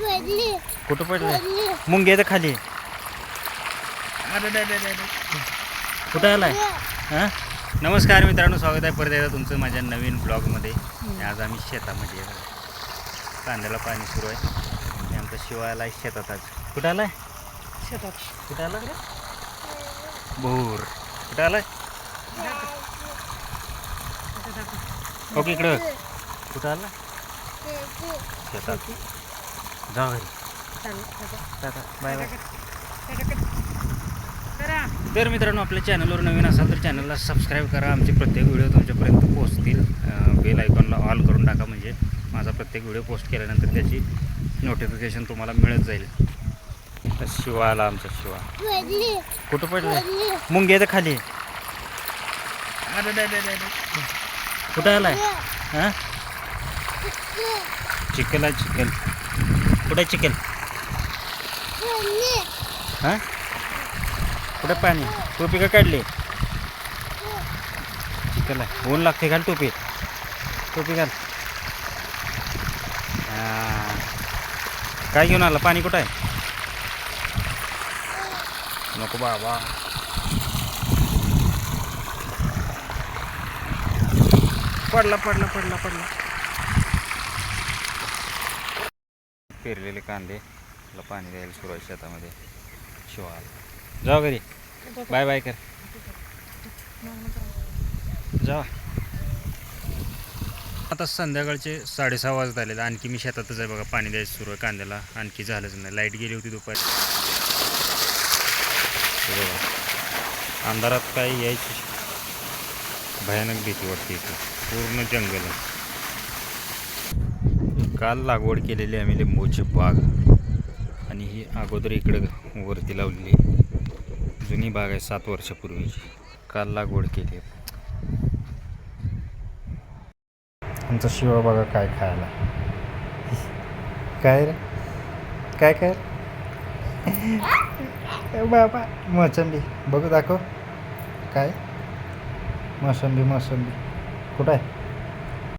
पडली कुठं पडलं? पडली मुंगे तर खाली. कुठं आलाय? हां? नमस्कार मित्रांनो स्वागत आहे परत एकदा तुमचं माझ्या नवीन ब्लॉगमध्ये. आज आम्ही शेतामध्ये आहे. बघा. कांद्याला पाणी सुरू आहे. आणि आमचा शिवायला आहे शेतात आज. कुठं आलाय? शेतात. कुठं आला भूर. कुठं आलाय? ओके इकडं कुठं आला शेतात. जा बाय बाय. तर मित्रांनो आपल्या चॅनलवर नवीन असाल तर चॅनलला सबस्क्राईब करा. आमचे प्रत्येक व्हिडिओ तुमच्यापर्यंत पोहोचतील. बेल आयकॉनला ऑल करून टाका म्हणजे माझा प्रत्येक व्हिडिओ पोस्ट केल्यानंतर त्याची नोटिफिकेशन तुम्हाला मिळत जाईल. तर शिवा आला आमचा शिवा. पडली कुठं पडलं? पडली मुंगे तर खाली. कुठं आलाय? हां? चिकल आहे चिकल कुठं आहे चिकल हां? कुठं पाणी. टोपी का काढली? चिकल ऊन लागते घाल टोपी? टोपी घाल. काय घेऊन आला? पाणी कुठं आहे? नको बाबा. पडला पडला पडला पडला. पेरलेले कांदे त्याला पाणी द्यायला सुरू आहे शेतामध्ये. शिवाल. जाऊ घरी. बाय बाय कर. जा आता संध्याकाळचे साडेसहा वाजत आले आणखी मी शेतातच आहे बघा. पाणी द्यायचं सुरू आहे कांद्याला. आणखी झालंच नाही. लाइट गेली होती दुपारी. बघा. अंधारात काही यायची? भयानक भीती वाटते इथे. पूर्ण जंगल आहे. काल लागवड केलेली आम्ही लिंबूची बाग. आणि ही अगोदर इकडं वरती लावलेली आहे. जुनी बाग आहे सात वर्षापूर्वीची. काल लागवड केली आहे. आमचा शिवा बघा काय खायला? काय रे? काय काय बाबा. मोसंबी. बघू दाखव. काय? मोसंबी मोसंबी. कुठं आहे?